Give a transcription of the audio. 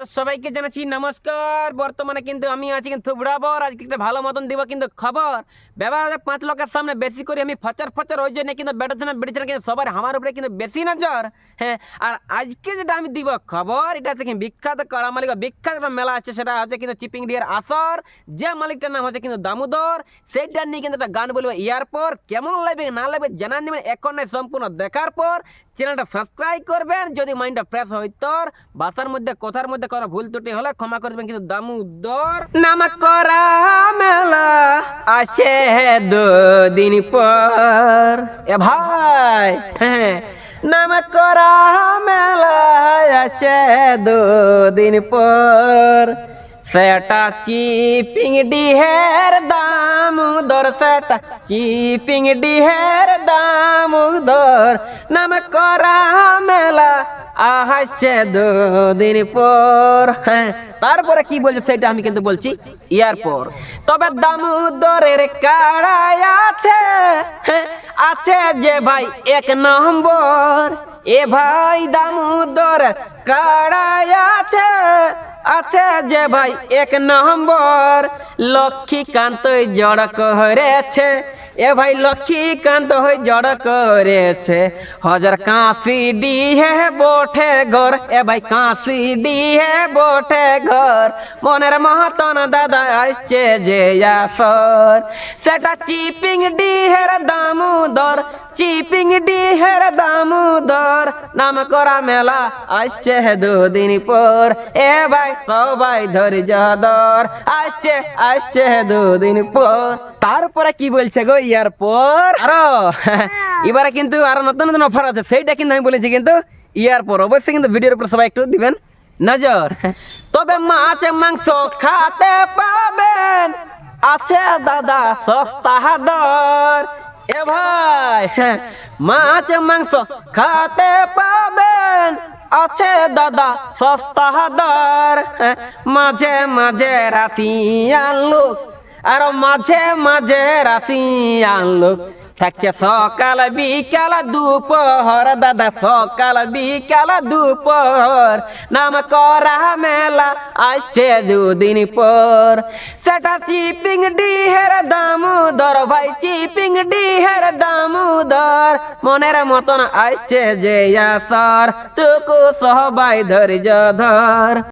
সবাইকে জানাচ্ছি নমস্কার। বর্তমানে কিন্তু আমি আছি কিন্তু থুবড়াবর আজকে একটা ভালো মতন দিব কিন্তু খবর। ব্যবহার পাঁচ লোকের সামনে বেশি করে আমি ফচার ফচার, ওই জন্য কিন্তু বেড়াচ্ছিলাম বেড়েছিলাম কিন্তু সবার আমার উপরে কিন্তু বেশি নজর। হ্যাঁ আর আজকে যেটা আমি দিব খবর, এটা হচ্ছে বিখ্যাত কড়া মালিক বিখ্যাত একটা মেলা আছে সেটা হচ্ছে কিন্তু চিপিং ডিয়ার আসর। যে মালিকটার নাম হচ্ছে কিন্তু দামোদর। সেইটা নিয়ে কিন্তু একটা গান বলব ইয়ার পর কেমন লাগবে না লাগবে জানান দেবেন, এখন সম্পূর্ণ দেখার পর। চ্যানেলটা সাবস্ক্রাইব করবেন। যদি মাইন্ডটা ফ্রেশ হয়, তোর ভাষার মধ্যে, কথার মধ্যে কোনো ভুল ত্রুটি হলে ক্ষমা করবেন। কিন্তু দামোদর নাম করা মেলা আছে দুদিন পর। এ ভাই হ্যাঁ নাম করা মেলা আছে দুদিন পর। সেটা চিপিং ডিহের দাম দর সেটা চিপিং ডিহের দাম দর নাম করা মেলা আহাসে দুদিন পর। হ্যাঁ তারপরে কি বলছে সেটা আমি কিন্তু বলছি ইয়ার পর তবে দামোদরের কাড়াই আছে। হ্যাঁ, আছে যে ভাই এক নম্বর। এ ভাই দামোদর কাড়াই আছে আছে যে ভাই এক নম্বর। লক্ষ্মীকান্ত জড় করেছে এ ভাই লক্ষ্মীকান্ত হই জড় করেছে হাজার কাশি ডিহে বোঠে ঘর, এ ভাই কাশি ডিহে বোঠে ঘর। মনের মহতন দাদা আসছে যে আসর। সেটা চিপিং ডিহের দামোদর ডিহের দামোদর নাম করা মেলা আসছে দুদিন পর। এ ভাই সবাই ধৈর্য ধর। আসছে আসছে দুদিন পর। তারপরে কি বলছে গো ইয়ার পর? আরও এবারে কিন্তু আরও নতুন নতুন অফার আছে সেইটা কিন্তু আমি বলেছি কিন্তু ইয়ার পর। অবশ্যই কিন্তু ভিডিওর উপর সবাই একটু দিবেন নজর। তবে মাছ মাংস খাতে পাবেন। আছে দাদা সস্তা দর এ ভাই হ্যাঁ, মাছ মাংস খাতে পাবেন। আছে দাদা সস্তা দর হ্যাঁ, মাঝে মাঝে রাশি আনলো আর মাঝে মাঝে রাশি আনলো থাকছে সকাল, বিকাল, দুপহর। দাদা, সকাল, বিকাল, দুপহর। নাম করা মেলা আসছে দুদিন পর। সেটা চিপিং ডিহের দামোদর, ভাই, চিপিং ডিহের দামোদর। মনের মতন আসছে যে আসর তুকু সবাই ধৈর্য ধর।